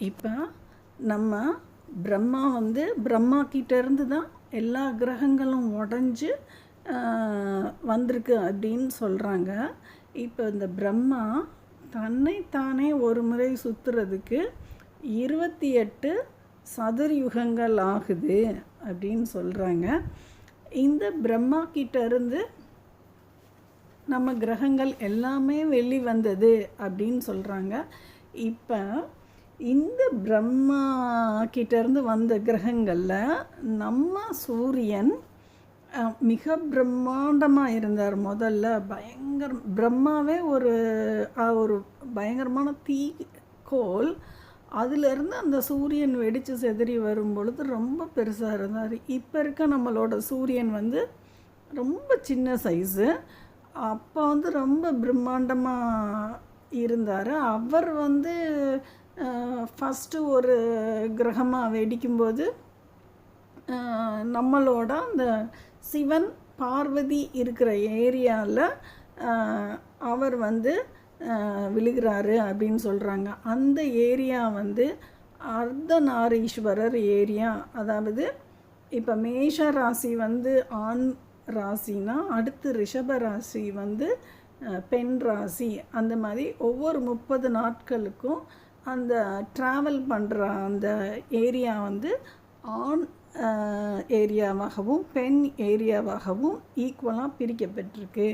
இப்போ நம்ம பிரம்மா வந்து பிரம்மா கிட்டேருந்து தான் எல்லா கிரகங்களும் உடஞ்சி வந்திருக்கு அப்படின்னு சொல்கிறாங்க இப்போ இந்த பிரம்மா தன்னைத்தானே ஒரு முறை சுற்றுறதுக்கு இருபத்தி எட்டு சதுர்யுகங்கள் ஆகுது அப்படின்னு சொல்கிறாங்க இந்த பிரம்மா கிட்டேருந்து நம்ம கிரகங்கள் எல்லாமே வெளி வந்தது அப்படின்னு சொல்கிறாங்க இப்போ பிரம்மா கிட்டேருந்து வந்த கிரகங்களில் நம்ம சூரியன் மிக பிரம்மாண்டமாக இருந்தார் முதல்ல. பயங்கர பிரம்மாவே ஒரு ஒரு பயங்கரமான தீ கோல் அதிலிருந்து அந்த சூரியன் வெடித்து செதறி வரும் பொழுது ரொம்ப பெருசாக இருந்தார். இப்போ இருக்க நம்மளோட சூரியன் வந்து ரொம்ப சின்ன சைஸு அப்போ வந்து ரொம்ப பிரம்மாண்டமாக இருந்தார். அவர் வந்து ஃபஸ்ட்டு ஒரு கிரகமாக வெடிக்கும்போது நம்மளோட அந்த சிவன் பார்வதி இருக்கிற ஏரியாவில் அவர் வந்து விழுகிறாரு அப்படின்னு சொல்கிறாங்க அந்த ஏரியா வந்து அர்த்தநாரீஸ்வரர் ஏரியா. அதாவது இப்போ மேஷ ராசி வந்து ஆண் ராசினா அடுத்து ரிஷப ராசி வந்து பெண் ராசி. அந்த மாதிரி ஒவ்வொரு முப்பது நாட்களுக்கும் அந்த ட்ராவல் பண்ணுற அந்த ஏரியா வந்து ஆண் ஏரியாவாகவும் பெண் ஏரியாவாகவும் ஈக்குவலாக பிரிக்கப்பட்டிருக்கு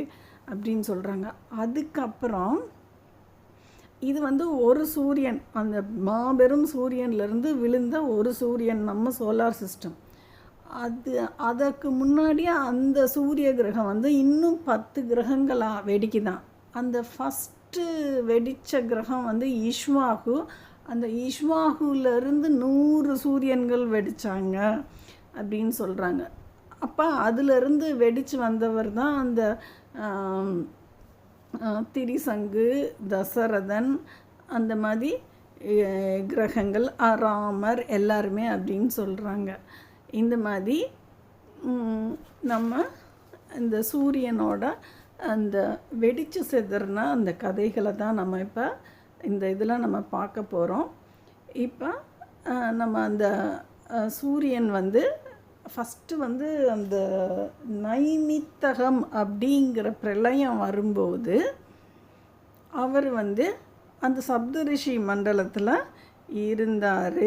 அப்படின்னு சொல்கிறாங்க அதுக்கப்புறம் இது வந்து ஒரு சூரியன் அந்த மாபெரும் சூரியன்லேருந்து விழுந்த ஒரு சூரியன் நம்ம சோலார் சிஸ்டம் அது அதற்கு முன்னாடியே அந்த சூரிய கிரகம் வந்து இன்னும் பத்து கிரகங்களாக வெடிக்குதான். அந்த ஃபஸ்ட்டு வெடித்த கிரகம் வந்து இஷ்வாகு அந்த இஷ்வாகுலேருந்து நூறு சூரியன்கள் வெடித்தாங்க அப்படின்னு சொல்கிறாங்க அப்போ அதிலிருந்து வெடித்து வந்தவர் தான் அந்த திரிசங்கு தசரதன் அந்த மாதிரி கிரகங்கள் ராமர் எல்லாருமே அப்படின்னு சொல்கிறாங்க இந்த மாதிரி நம்ம இந்த சூரியனோட அந்த வெடிச்சு செதுறனா அந்த கதைகளை தான் நம்ம இப்போ இந்த இதில் நம்ம பார்க்க போகிறோம் இப்போ நம்ம அந்த சூரியன் வந்து ஃபஸ்ட்டு வந்து அந்த நைமித்தகம் அப்படிங்கிற பிரளயம் வரும்போது அவர் வந்து அந்த சப்தரிஷி மண்டலத்தில் இருந்தார்.